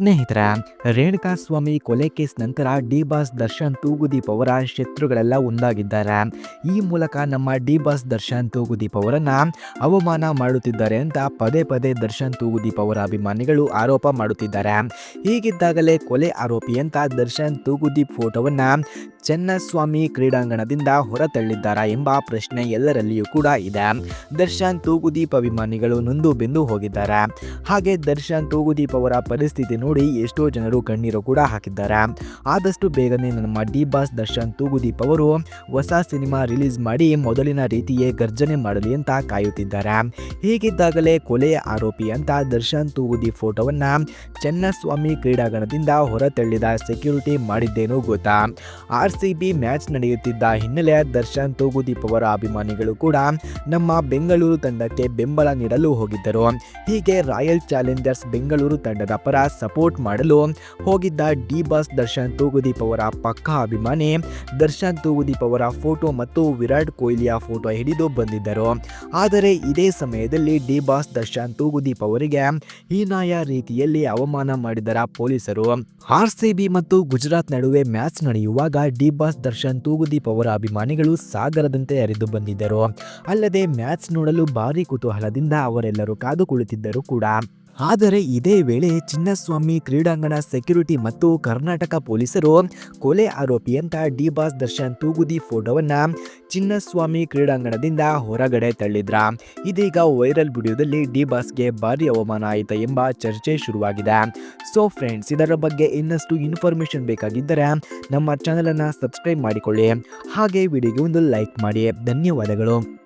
ಸ್ನೇಹಿತರ, ರೇಣುಕಾ ಸ್ವಾಮಿ ಕೊಲೆ ಕೇಸ್ ನಂತರ ಡಿ ಬಾಸ್ ದರ್ಶನ್ ತೂಗುದೀಪ್ ಅವರ ಶತ್ರುಗಳೆಲ್ಲ ಒಂದಾಗಿದ್ದಾರೆ. ಈ ಮೂಲಕ ನಮ್ಮ ಡಿ ಬಾಸ್ ದರ್ಶನ್ ತೂಗುದೀಪ್ ಅವರನ್ನ ಅವಮಾನ ಮಾಡುತ್ತಿದ್ದಾರೆ ಅಂತ ಪದೇ ಪದೇ ದರ್ಶನ್ ತೂಗುದೀಪ್ ಅವರ ಅಭಿಮಾನಿಗಳು ಆರೋಪ ಮಾಡುತ್ತಿದ್ದಾರೆ. ಹೀಗಿದ್ದಾಗಲೇ ಕೊಲೆ ಆರೋಪಿ ಅಂತ ದರ್ಶನ್ ತೂಗುದೀಪ್ ಫೋಟೋವನ್ನ ಚೆನ್ನಸ್ವಾಮಿ ಕ್ರೀಡಾಂಗಣದಿಂದ ಹೊರತಳ್ಳಿದ್ದಾರಾ ಎಂಬ ಪ್ರಶ್ನೆ ಎಲ್ಲರಲ್ಲಿಯೂ ಕೂಡ ಇದೆ. ದರ್ಶನ್ ತೂಗುದೀಪ್ ಅಭಿಮಾನಿಗಳು ನೊಂದು ಬೆಂದು ಹೋಗಿದ್ದಾರೆ. ಹಾಗೆ ದರ್ಶನ್ ತೂಗುದೀಪ್ ಅವರ ಪರಿಸ್ಥಿತಿ ನೋಡಿ ಎಷ್ಟೋ ಜನರು ಕಣ್ಣೀರು ಕೂಡ ಹಾಕಿದ್ದಾರೆ. ಆದಷ್ಟು ಬೇಗನೆ ನಮ್ಮ ಡಿ ಬಾಸ್ ದರ್ಶನ್ ತೂಗುದೀಪ್ ಅವರು ಹೊಸ ಸಿನಿಮಾ ರಿಲೀಸ್ ಮಾಡಿ ಮೊದಲಿನ ರೀತಿಯೇ ಗರ್ಜನೆ ಮಾಡಲಿ ಅಂತ ಕಾಯುತ್ತಿದ್ದಾರೆ. ಹೀಗಿದ್ದಾಗಲೇ ಕೊಲೆಯ ಆರೋಪಿ ಅಂತ ದರ್ಶನ್ ತೂಗುದೀಪ್ ಫೋಟೋವನ್ನ ಚೆನ್ನಸ್ವಾಮಿ ಕ್ರೀಡಾಂಗಣದಿಂದ ಹೊರತಳ್ಳಿದ ಸೆಕ್ಯೂರಿಟಿ ಮಾಡಿದ್ದೇನೋ ಗೊತ್ತಾ. ಆರ್ ಸಿ ಬಿ ಮ್ಯಾಚ್ ನಡೆಯುತ್ತಿದ್ದ ಹಿನ್ನೆಲೆ ದರ್ಶನ್ ತೂಗುದೀಪ್ ಅವರ ಅಭಿಮಾನಿಗಳು ಕೂಡ ನಮ್ಮ ಬೆಂಗಳೂರು ತಂಡಕ್ಕೆ ಬೆಂಬಲ ನೀಡಲು ಹೋಗಿದ್ದರು. ಹೀಗೆ ರಾಯಲ್ ಚಾಲೆಂಜರ್ಸ್ ಬೆಂಗಳೂರು ತಂಡದ ಪರ ಸಪೋರ್ಟ್ ಮಾಡಲು ಹೋಗಿದ್ದ ಡಿ ಬಾಸ್ ದರ್ಶನ್ ತೂಗುದೀಪ್ ಅವರ ಪಕ್ಕಾ ಅಭಿಮಾನಿ ದರ್ಶನ್ ತೂಗುದೀಪ್ ಅವರ ಫೋಟೋ ಮತ್ತು ವಿರಾಟ್ ಕೊಹ್ಲಿಯ ಫೋಟೋ ಹಿಡಿದು ಬಂದಿದ್ದರು. ಆದರೆ ಇದೇ ಸಮಯದಲ್ಲಿ ಡಿ ಬಾಸ್ ದರ್ಶನ್ ತೂಗುದೀಪ್ ಅವರಿಗೆ ಹೀನಾಯ ರೀತಿಯಲ್ಲಿ ಅವಮಾನ ಮಾಡಿದರ ಪೊಲೀಸರು. ಆರ್ಸಿಬಿ ಮತ್ತು ಗುಜರಾತ್ ನಡುವೆ ಮ್ಯಾಚ್ ನಡೆಯುವಾಗ ಡಿ ಬಾಸ್ ದರ್ಶನ್ ತೂಗುದೀಪ್ ಅವರ ಅಭಿಮಾನಿಗಳು ಸಾಗರದಂತೆ ಹರಿದು ಬಂದಿದ್ದರು. ಅಲ್ಲದೆ ಮ್ಯಾಚ್ ನೋಡಲು ಭಾರಿ ಕುತೂಹಲದಿಂದ ಅವರೆಲ್ಲರೂ ಕಾದು ಕುಳಿತಿದ್ದರು ಕೂಡ. ಆದರೆ ಇದೇ ವೇಳೆ ಚಿನ್ನಸ್ವಾಮಿ, ಕ್ರೀಡಾಂಗಣ, ಸೆಕ್ಯೂರಿಟಿ ಮತ್ತು ಕರ್ನಾಟಕ ಪೊಲೀಸರು ಕೊಲೆ ಆರೋಪಿ ಅಂತ ಡಿ ಬಾಸ್ ದರ್ಶನ್ ತೂಗುದಿ ಫೋಟೋವನ್ನ ಚಿನ್ನಸ್ವಾಮಿ ಕ್ರೀಡಾಂಗಣದಿಂದ ಹೊರಗಡೆ ತಳ್ಳಿದ್ರ. ಇದೀಗ ವೈರಲ್ ವಿಡಿಯೋದಲ್ಲಿ ಡಿ ಬಾಸ್ಗೆ ಭಾರಿ ಅವಮಾನ ಆಯಿತು ಎಂಬ ಚರ್ಚೆ ಶುರುವಾಗಿದೆ. ಸೊ ಫ್ರೆಂಡ್ಸ್ ಇದರ ಬಗ್ಗೆ ಇನ್ನಷ್ಟು ಇನ್ಫಾರ್ಮೇಶನ್ ಬೇಕಾಗಿದ್ದರೆ ನಮ್ಮ ಚಾನಲನ್ನು ಸಬ್ಸ್ಕ್ರೈಬ್ ಮಾಡಿಕೊಳ್ಳಿ. ಹಾಗೆ ವಿಡಿಯೋಗೆ ಒಂದು ಲೈಕ್ ಮಾಡಿ. ಧನ್ಯವಾದಗಳು.